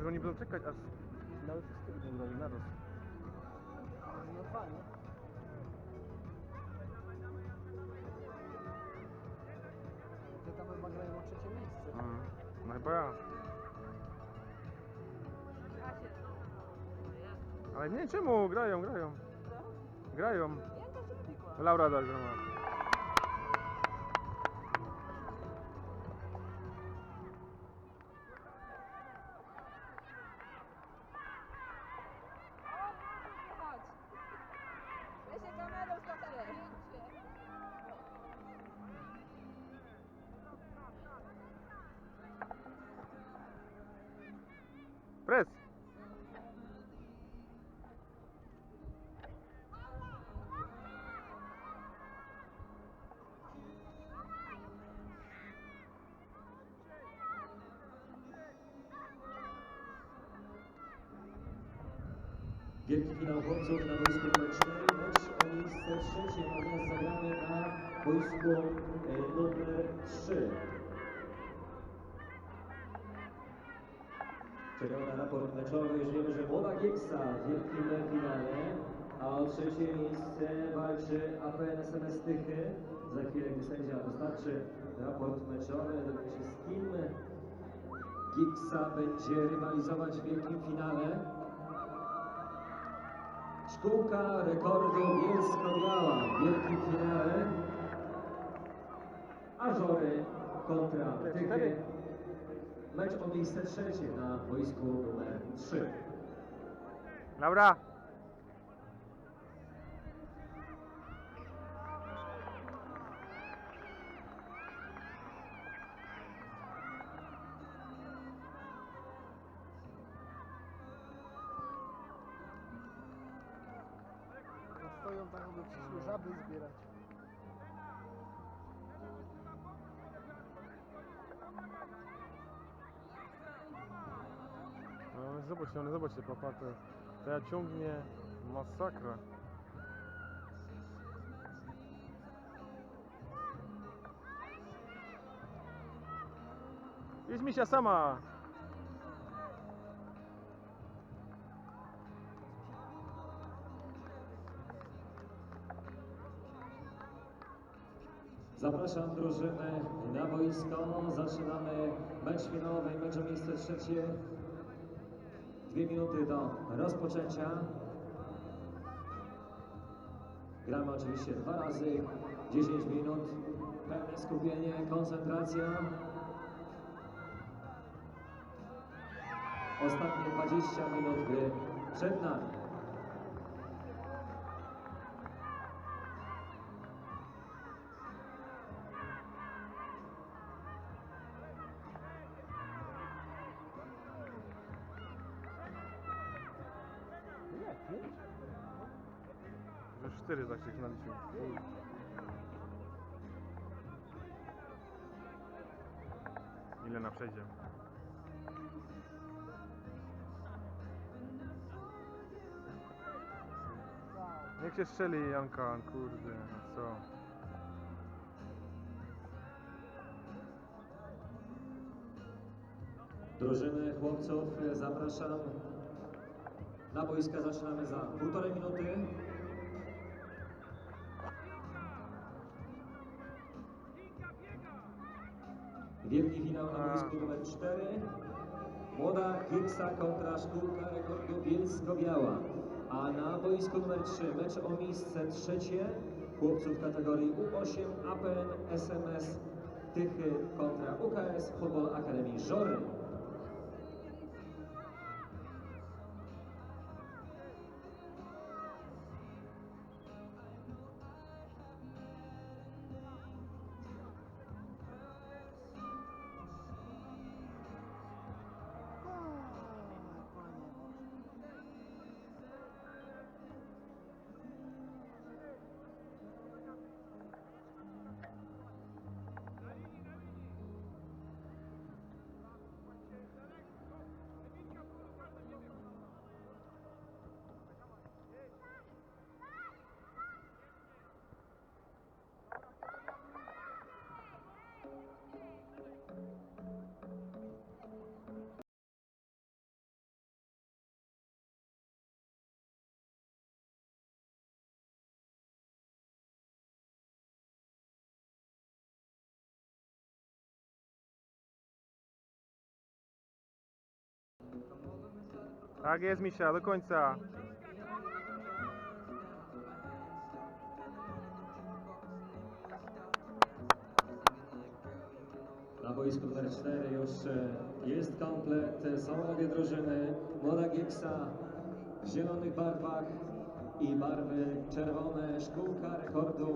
że oni będą czekać, aż finały wszystkie będą grali naraz. No fajnie. Gdzie tam chyba grają o trzecie miejsce. Mm. No chyba ja. Ale nie, czemu? Grają, grają. Grają. Laura da grama. Wielki finał chłopców na boisku numer 4, mecz o miejsce trzecie, natomiast zagramy na boisku e, numer 3. Czekamy na raport meczowy, już wiemy, że Młoda Gieksa w wielkim finale, a o trzecie miejsce walczy APN SMS Tychy. Za chwilę, gdy sędzia dostarczy raport meczowy, dowiemy się z kim Gieksa będzie rywalizować w wielkim finale. Szkółka rekordu Bielsko-Biała w wielkim finale. Ażory kontra Tychy. Mecz o miejsce trzecie na boisku numer 3. Laura! No stoją tak, jakby przyszły żaby zbierać. No zobaczcie, one zobaczcie, papa, to, to ja ciągnie masakra. Idź misia sama! Zapraszam drużynę na boisko. Zaczynamy mecz finałowy i mecz o miejsce trzecie. Dwie minuty do rozpoczęcia. Gramy oczywiście dwa razy, 10 minut. Pełne skupienie, koncentracja. Ostatnie 20 minut gry przed nami. 4 tak się naliczył. Ile na przejdzie? Niech się strzeli Janka, kurde, no co? Drużyny chłopców zapraszam. Na boiska zaczynamy za półtorej minuty. Wielki finał na boisku numer 4. Młoda Gieksa kontra Szkółka Rekordu Bielsko-Biała. A na boisku numer 3 mecz o miejsce trzecie chłopców kategorii U8 APN SMS Tychy kontra UKS Football Akademii Żory. Tak jest, Misia, do końca. Na boisku numer 4 już e, jest komplet. e, Są obie drużyny. Młoda Gieksa w zielonych barwach i barwy czerwone. Szkółka rekordu.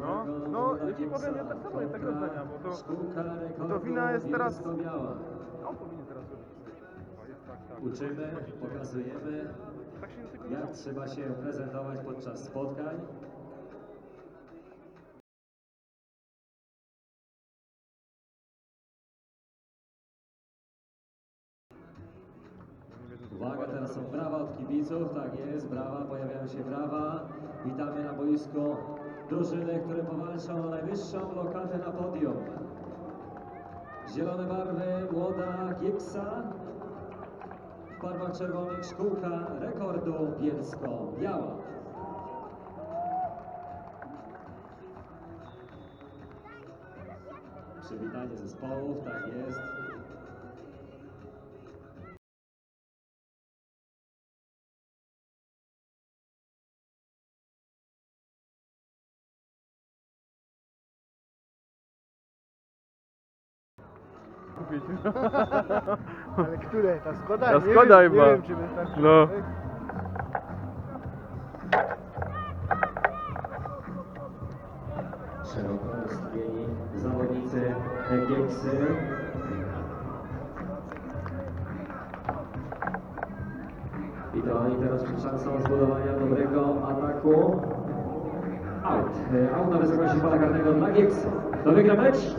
No, no, Gieksa powiem, ja tak samo, ja tak kontra oceniam, bo to- bo to wina jest teraz- Bielsko-Biała. On powinien teraz robić. Jest tak, tak. Uczymy, pokazujemy, Tak jak trzeba się prezentować podczas spotkań. Uwaga, teraz są brawa od kibiców, tak jest, brawa, pojawiają się brawa. Witamy na boisku drużyny, które powalczą o najwyższą lokatę na podium. Zielone barwy, młoda Gieksa. W barwach czerwonych szkółka rekordu Bielsko-Biała. Przywitanie zespołów, tak jest. Które? Ta Skoda? Ta Nie Skoda wiem, chyba. Nie wiem, czy wystarczy. No. Szeroko ustawieni zawodnicy Ekieksy. I to oni teraz przed szansą zbudowania dobrego ataku. Out. Out na wysokości pola karnego dla Gieksa. To wygra mecz.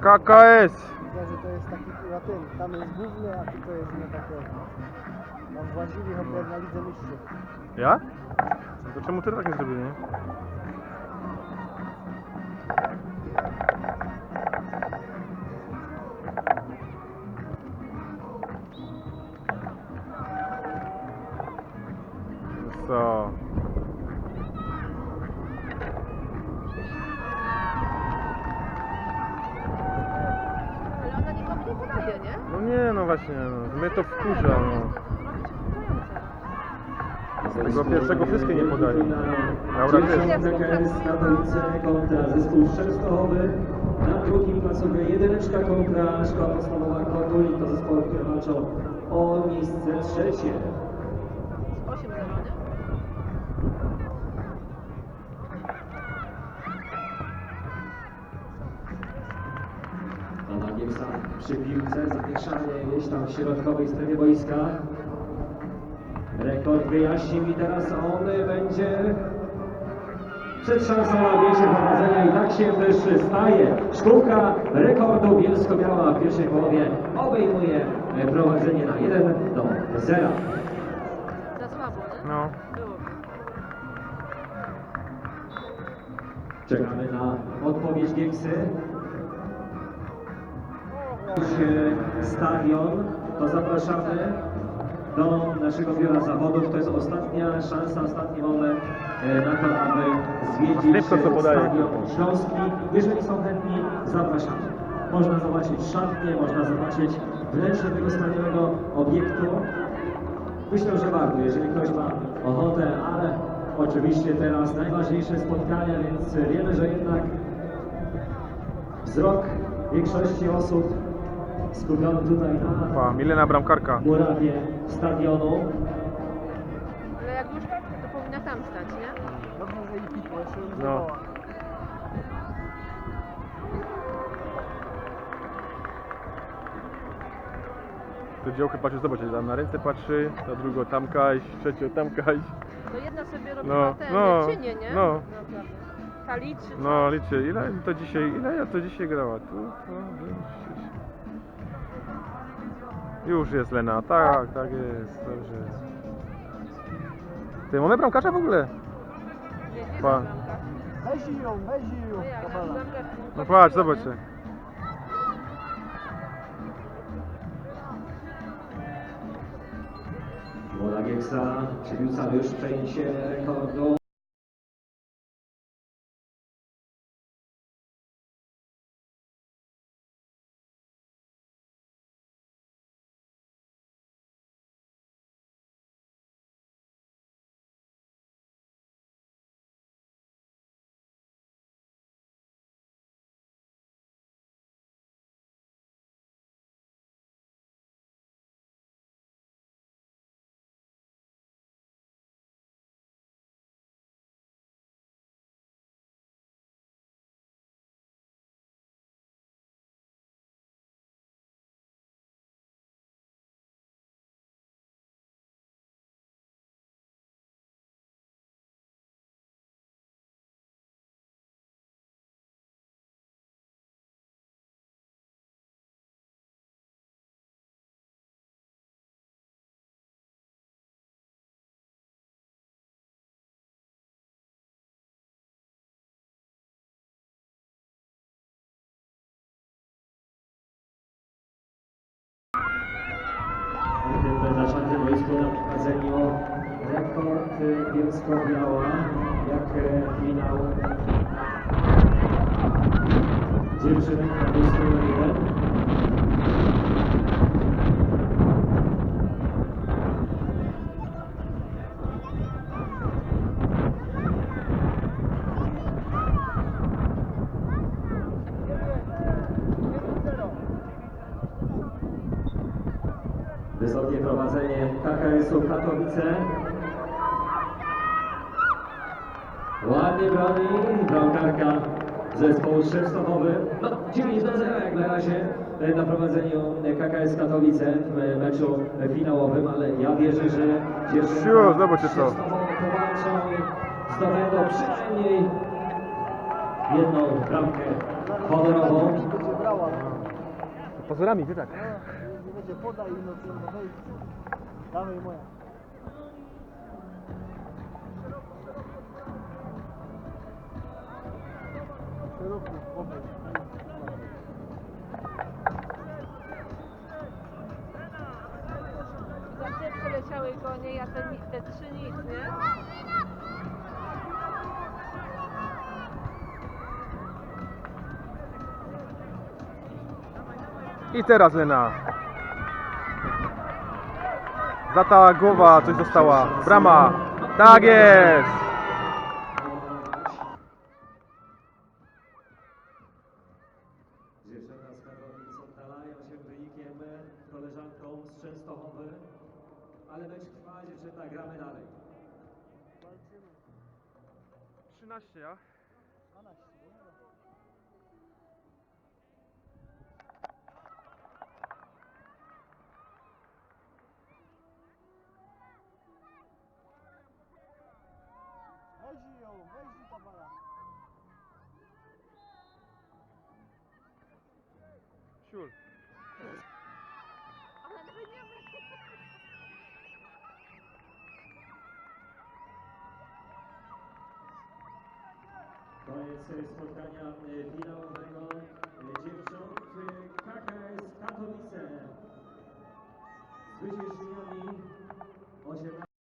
KKS! Widzę, że to jest taki chyba ten. Tam jest główny, a tu to jest nie takie. Tam włazili chyba na Lidze Mistrzów. Ja? To czemu ty tak nie zrobił, nie? Co? Ale ona nikomu nie podaje, nie? No nie, no właśnie, no. mnie to wkurza, no. Z tego pierwszego wszystkie nie podają. Laura też. PKS Katowice kontra zespół Częstochowy. Na drugim placówce jedyneczka kontra szkoła podstawowa Kotulik. To zespoły, które walczą o miejsce trzecie. 8 0, nie? Przy piłce, zamieszanie gdzieś tam w środkowej strefie boiska. rekord wyjaśnił i teraz on będzie przed szansą na objęcie prowadzenia i tak się też staje. Sztuka rekordu Bielsko-Biała w pierwszej połowie obejmuje prowadzenie na 1 do 0. Za słabo, nie? No. Czekamy na odpowiedź Gieksy. Stadion, to zapraszamy do naszego biura zawodów. To jest ostatnia szansa, ostatni moment e, na to, aby zwiedzić Szybko, co podaje. Stadion Śląski. Jeżeli są chętni, zapraszamy. Można zobaczyć szatnię, można zobaczyć wnętrze tego wspaniałego obiektu. Myślę, że warto, jeżeli ktoś ma ochotę, ale oczywiście teraz najważniejsze spotkania, więc wiemy, że jednak wzrok większości osób skupiony tutaj na Pa, Milena Bramkarka. murawie stadionu. Ale jak już, to powinna tam stać, nie? No. To działkę patrzy, zobacz, tam na ręce patrzy, na drugą tam kaś, trzecią tam kaś. To jedna sobie robiła No, te no, czynie, nie? no. Naprawdę. Ta liczy. No liczę, ile to dzisiaj, ile ja to dzisiaj grała? Tu, tu, tu. Już jest Lena, tak, tak jest, dobrze. Ty, mamy bramkarza w ogóle? Pa. Weź ją, weź ją, kabala. No patrz, zobacz. Młoda Gieksa przybił już przejęcie rekordu. Boisku na prowadzeniu rekord y, Bielsko-Biała, jak y, finał dziewczynek na boisku numer jeden. Wysokie prowadzenie KKS-u Katowice. Ładnie broni bramkarka zespołu Częstochowy. No, 9 do 0 jak na razie e, na prowadzeniu KKS Katowice w e, meczu finałowym, ale ja wierzę, że dziewczyny Siu, zobaczcie to. Częstochowa powalczą i zdobędą przynajmniej jedną bramkę honorową. Pozorami, ty tak. Będzie podaj, no to no wejdź. Dawaj moja. Szeroko, obejdź. Za te przeleciały konie, ja te, ni- te trzy nic, nie? I teraz Lena. Za ta głowa coś została. Brama. Tak jest. Weź ją, weź Pawala. Siul. Ale nie. Koniec spotkania e, finałowego e, dziewcząt e, KKS Katowice. Zwyciężył